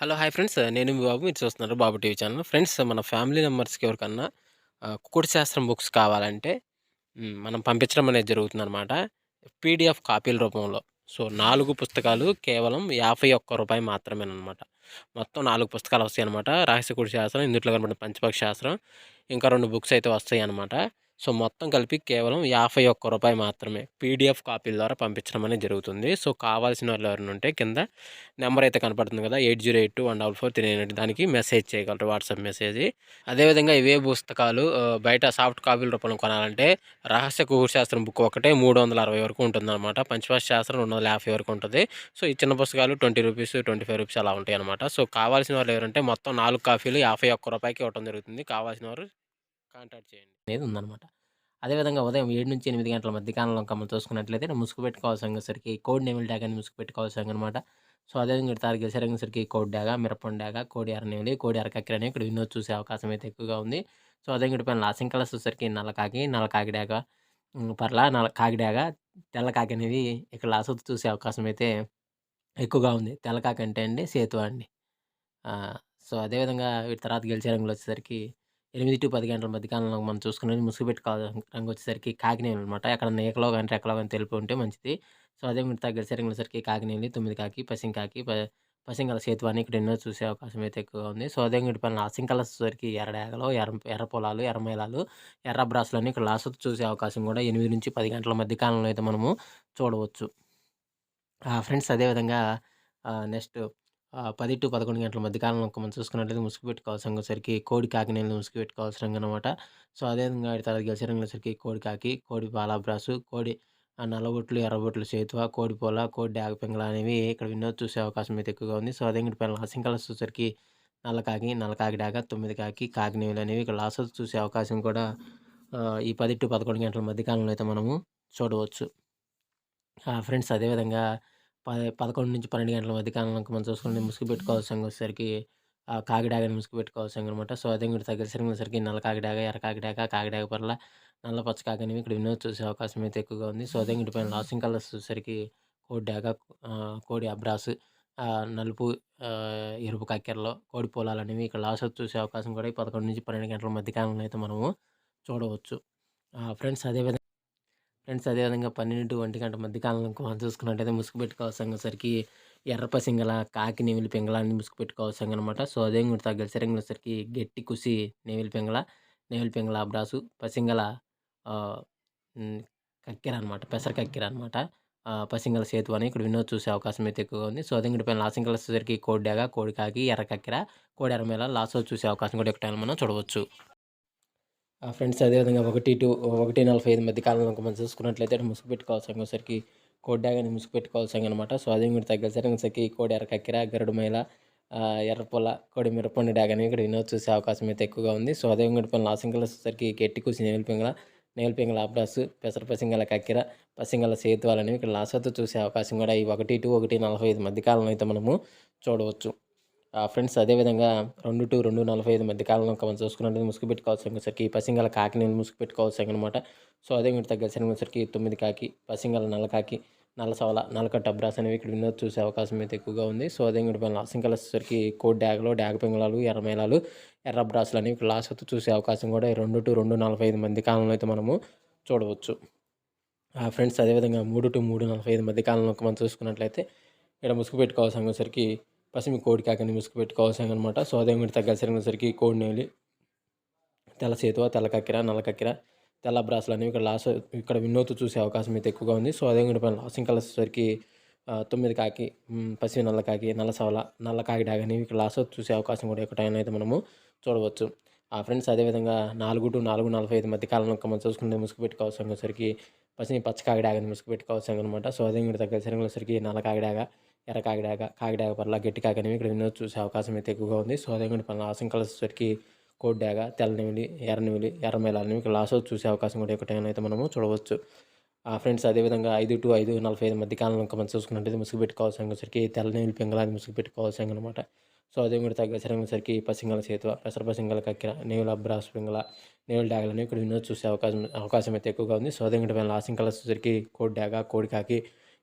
Hello hi friends. నేను మీ బాబు. మీరు చూస్తున్నారు బాబు టీవీ ఛానల్. ఫ్రెండ్స్ మన ఫ్యామిలీ మెంబర్స్కి ఎవరికన్నా కుకుడు శాస్త్రం బుక్స్ కావాలంటే మనం పంపించడం అనేది జరుగుతుంది అనమాట పీడిఎఫ్ కాపీల రూపంలో. సో నాలుగు పుస్తకాలు కేవలం యాభై ఒక్క రూపాయి మాత్రమేనమాట మొత్తం నాలుగు పుస్తకాలు వస్తాయి అనమాట రహస్య కుడి శాస్త్రం ఇందులో కనబడిన పంచపక్ష శాస్త్రం ఇంకా రెండు బుక్స్ అయితే వస్తాయి అనమాట సో మొత్తం కలిపి కేవలం యాభై ఒక్క రూపాయి మాత్రమే పీడిఎఫ్ కాపీల ద్వారా పంపించడం అనేది జరుగుతుంది. సో కావాల్సిన వాళ్ళు ఎవరైనా ఉంటే కింద నెంబర్ అయితే కనపడుతుంది కదా eight zero eight two one double four three eight దానికి మెసేజ్ చేయగలరు వాట్సాప్ మెసేజ్. అదేవిధంగా ఇవే పుస్తకాలు బయట సాఫ్ట్ కాపీల రూపంలో కొనాలంటే రహస్య కుహుర్ శాస్త్రం బుక్ ఒకటే మూడు వందల అరవై వరకు ఉంటుంది అనమాట పంచవాస శాస్త్రం రెండు వందల యాభై వరకు ఉంటుంది. సో ఈ చిన్న పుస్తకాలు twenty rupees twenty five rupees అలా ఉంటాయి అనమాట సో కావాల్సిన వాళ్ళు ఎవరంటే మొత్తం నాలుగు కాఫీలు యాభై ఒక్క రూపాయికి ఇవ్వడం జరుగుతుంది. కావాల్సిన వారు కాంటాక్ట్ చేయండి. అనేది ఉందన్నమాట. అదేవిధంగా ఉదయం ఏడు నుంచి ఎనిమిది గంటల మధ్య కాలంలో కమ్మలు చూసుకున్నట్లయితే ముసుగు పెట్టుకోవాల్సిన సరికి కోడ్ నెమిల్ డ్యాగ్ అని ముసుగు పెట్టుకోవాల్సిన అనమాట సో అదేవిధంగా ఇటు తారీఖు సరికి కోడి డాగ మిరపం డాగ కోడి అరనేలి కోడి అరకక్కిర అని ఇక్కడ వినోద్ చూసే అవకాశం అయితే ఎక్కువగా ఉంది. సో అదే పైన లాసింగ్ కలర్స్ వచ్చేసరికి నల్లకాకి నల్లకాకి డాగ పర్లా నల్ల కాకి డాగ అనేది ఇక్కడ లాసొత్తు చూసే అవకాశం అయితే ఎక్కువగా ఉంది. తెల్లకాకి అంటే అండి సేతు అండి. సో అదేవిధంగా వీటి తర్వాత గెలిచే రంగులు వచ్చేసరికి ఎనిమిది టు పది గంటల మధ్య కాలంలో మనం చూసుకునేది ముసుగు పెట్టుకోవాలి రంగు వచ్చేసరికి కాకినేలు అనమాట అక్కడ నేకలో కానీ రెక్కలో కానీ తెలుపు ఉంటే మంచిది. సో అదే మీరు గెలిచే రంగులు కాకినేలి తొమ్మిది కాకి పసింకాకి ప పసింగల సేతు అని ఇక్కడ ఎన్నో చూసే అవకాశం అయితే ఎక్కువగా ఉంది. సో అదే వీటి పైన లాసింగ్ వచ్చేసరికి ఎర్రడాగలు ఎర్ర ఎర్ర పొలాలు ఎర్రమైలాలు ఎర్ర బ్రాసులు అని ఇక్కడ లాస్ట్ చూసే అవకాశం కూడా ఎనిమిది నుంచి పది గంటల మధ్య కాలంలో అయితే మనము చూడవచ్చు. ఫ్రెండ్స్ అదేవిధంగా నెక్స్ట్ పది టు పదకొండు గంటల మధ్య కాలంలో మనం చూసుకున్నట్లయితే ముసుగు పెట్టుకోవాల్సిన వచ్చేసరికి కోడి కాకి నీళ్ళు ముసుగు పెట్టుకోవాల్సిన రంగు అనమాట సో అదేవిధంగా తర్వాత గెలిచే రంగులు వచ్చేసరికి కోడి కాకి కోడి పాలాబ్రాసు కోడి నల్లబొట్లు ఎర్రబొట్లు చేతువ కోడి పొల కోడి డాగ అనేవి ఇక్కడ వినోద్ చూసే అవకాశం అయితే ఎక్కువగా ఉంది. సో అదే పైన లాసింగ్ కలర్స్ వచ్చేసరికి నల్ల నల్లకాకి డాగ తొమ్మిది కాకి కాకినేవులు అనేవి ఇక్కడ లాస్ చూసే అవకాశం కూడా ఈ పది టు పదకొండు గంటల మధ్య కాలంలో అయితే మనము చూడవచ్చు. ఫ్రెండ్స్ అదేవిధంగా పది పదకొండు నుంచి పన్నెండు గంటల మధ్య కాలంలో మనం చూసుకుంటే ముసుగు పెట్టుకోవాల్సిన వచ్చేసరికి కాకిడాగని ముసుగు పెట్టుకోవాల్సిన అనమాట సో అదే ఇక్కడ తగ్గసరికి నల్ల కాకిడాగ ఎర్ర కాకిడాగ కాకిడాగ పర్ల నల్ల పచ్చ కాకని ఇక్కడ వినోద్ చూసే అవకాశం అయితే ఎక్కువగా ఉంది. సో అదే పైన లాసింగ్ కలర్స్ చూసేసరికి కోడి డాగ ఆ, కోడి అబ్రాస్ నలుపు ఎరుపు కక్కెరలో కోడి పొలాలు అనేవి ఇక్కడ లాస్ చూసే అవకాశం కూడా ఈ పదకొండు నుంచి పన్నెండు గంటల మధ్య కాలంలో అయితే మనము చూడవచ్చు. ఫ్రెండ్స్ అదేవిధంగా ఫ్రెండ్స్ అదేవిధంగా పన్నెండు ఒంటి గంట మధ్యకాలంలో మనం చూసుకున్నట్టయితే ముసుగు పెట్టుకోవాల్సిన సరికి ఎర్రప సింగల కాకి పింగళ పింగళాన్ని ముసుగు పెట్టుకోవాల్సిన అనమాట సో అదే కూడా తగ్గలిసే రంగులు సరికి గట్టి కుసి నెమిలి పింగళ నెమిలి పింగళ అబ్రాసు పసింగల కక్కెర అనమాట పెసర కక్కెర అనమాట పసింగల సేతు అని ఇక్కడ వినోద్ చూసే అవకాశం అయితే ఎక్కువగా ఉంది. సో అదే పైన లాసింగ్ కలర్స్ వచ్చేసరికి కోడి కోడి కాకి ఎర్ర కక్కెర కోడి ఎర్రమేళ లాసో చూసే అవకాశం కూడా ఎక్కువ మనం చూడవచ్చు. ఫ్రెండ్స్ అదేవిధంగా ఒకటి టు ఒకటి నలభై ఐదు మధ్య కాలంలో మనం చూసుకున్నట్లయితే ముసుగు ముసుగు పెట్టుకోవాల్సిన సరికి కోడ్డాగని ముసుగు పెట్టుకోవాల్సిన అనమాట సో అదే మీరు తగ్గసరికి కోడి ఎర్ర కక్కెర గరుడు మైల ఎర్రపొల కోడి మిరపండి డాగని ఇక్కడ వినోద్ చూసే అవకాశం అయితే ఎక్కువగా ఉంది. సో అదే ఇంకోటి పని లాసింగ్ వచ్చేసరికి గట్టి కూసి నేల పింగళ నేల పెసర పసింగల కక్కెర పసింగల సేతువాలనేవి ఇక్కడ లాసతో చూసే అవకాశం కూడా ఈ ఒకటి టు ఒకటి నలభై ఐదు మధ్య కాలంలో అయితే మనము చూడవచ్చు. ఫ్రెండ్స్ అదేవిధంగా రెండు టు రెండు నలభై ఐదు మధ్య కాలంలో మనం చూసుకున్నట్లయితే ముసుగు పెట్టుకోవాల్సి సరికి పసింగల కాకి నేను ముసుగు పెట్టుకోవాల్సిన అనమాట సో అదే మీరు తగ్గసిన సరికి తొమ్మిది కాకి పసింగల నల్ల కాకి నల్ల సవల నలక టబ్రాస్ అనేవి ఇక్కడ వినోద్ చూసే అవకాశం అయితే ఎక్కువగా ఉంది. సో అదే ఇక్కడ మన లాసింగ్ వచ్చేసరికి కోడ్ డ్యాగ్లో డ్యాగ్ పింగళాలు ఎర్రమేళాలు ఎర్ర బ్రాసులు అనేవి ఇక్కడ లాస్ట్ చూసే అవకాశం కూడా రెండు టు రెండు నలభై ఐదు మధ్య కాలంలో అయితే మనము చూడవచ్చు. ఫ్రెండ్స్ అదేవిధంగా మూడు టు మూడు నలభై ఐదు మధ్య కాలంలో మనం చూసుకున్నట్లయితే ఇక్కడ ముసుగు పెట్టుకోవాల్సి వచ్చేసరికి పసిమి కోడి కాకని ముసుగు పెట్టుకోవాల్సిన అనమాట సో అదే మీరు తగ్గాల్సరికి సరికి కోడి నేలి తెల్ల సేతువ తెల్ల కక్కెర నల్ల కక్కెర తెల్ల బ్రాసులు అనేవి ఇక్కడ లాస్ ఇక్కడ వినోత్ చూసే అవకాశం అయితే ఎక్కువగా ఉంది. సో అదే ఇక్కడ లాసింగ్ కలర్స్ వచ్చేసరికి తొమ్మిది కాకి పసిమి నల్ల కాకి నల్ల సవల నల్ల కాకి డాగ్ అనేవి ఇక్కడ లాస్ చూసే అవకాశం కూడా ఎక్కువ టైం అయితే మనము చూడవచ్చు. ఆ ఫ్రెండ్స్ అదేవిధంగా నాలుగు టు నాలుగు నలభై ఐదు మధ్య కాలంలో మనం చూసుకుంటే ముసుగు పెట్టుకోవాల్సి సరికి పసిని పచ్చ కాకిడాగని ముసుగు పెట్టుకోవాల్సి అనమాట సో అదే ఇక్కడ తగ్గ సరికి నల్ల కాకిడాగ ఎర్ర కాకిడాగ కాకిడాగ పర్ల గట్టి కాకనేవి ఇక్కడ వినోద్ చూసే అవకాశం అయితే ఎక్కువగా ఉంది. సో అదే ఇక్కడ పైన లాసింగ్ కలర్స్ సరికి కోడ్ డాగ ఇక్కడ లాస్ చూసే అవకాశం కూడా ఎక్కువ టైం అయితే మనము చూడవచ్చు. ఆ ఫ్రెండ్స్ అదేవిధంగా ఐదు టు ఐదు నలభై ఐదు మధ్య కాలంలో ఇంకా మనం చూసుకున్నట్టయితే ముసుగు పెట్టుకోవాల్సిన సరికి తెల్ల నీళ్ళు పింగళాది ముసుగు పెట్టుకోవాల్సి అనమాట సో అదే కూడా తగ్గసరికి పసింగల సేతువ పెసర పసింగల కక్కిర నేవుల అబ్రాస్ పింగల నేవుల డాగలని ఇక్కడ వినోద్ చూసే అవకాశం అవకాశం అయితే ఎక్కువగా ఉంది. సో అదే కూడా లాసింగ్ కలర్స్ సరికి కోడి డాగ కోడి కాకి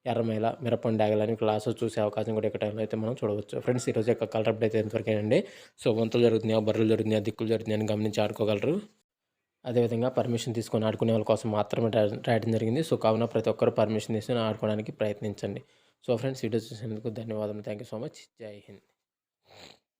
ఎర్రమేల మిరపండాగలని క్లాసెస్ చూసే అవకాశం కూడా ఇక్కడ టైంలో అయితే మనం చూడవచ్చు. ఫ్రెండ్స్ ఈరోజు యొక్క కలర్ అప్డేట్ అయితే ఎంతవరకేనండి? సో వంతులు జరుగుతున్నాయా బర్రెలు జరుగుతున్నాయా దిక్కులు జరుగుతున్నాయని గమనించి ఆడుకోగలరు. అదేవిధంగా పర్మిషన్ తీసుకొని ఆడుకునే వాళ్ళ కోసం మాత్రమే రాయడం జరిగింది. సో కావున ప్రతి ఒక్కరు పర్మిషన్ తీసుకొని ఆడుకోవడానికి ప్రయత్నించండి. సో ఫ్రెండ్స్ వీడియో చూసినందుకు ధన్యవాదాలు థ్యాంక్ యూ సో మచ్. జై హింద్.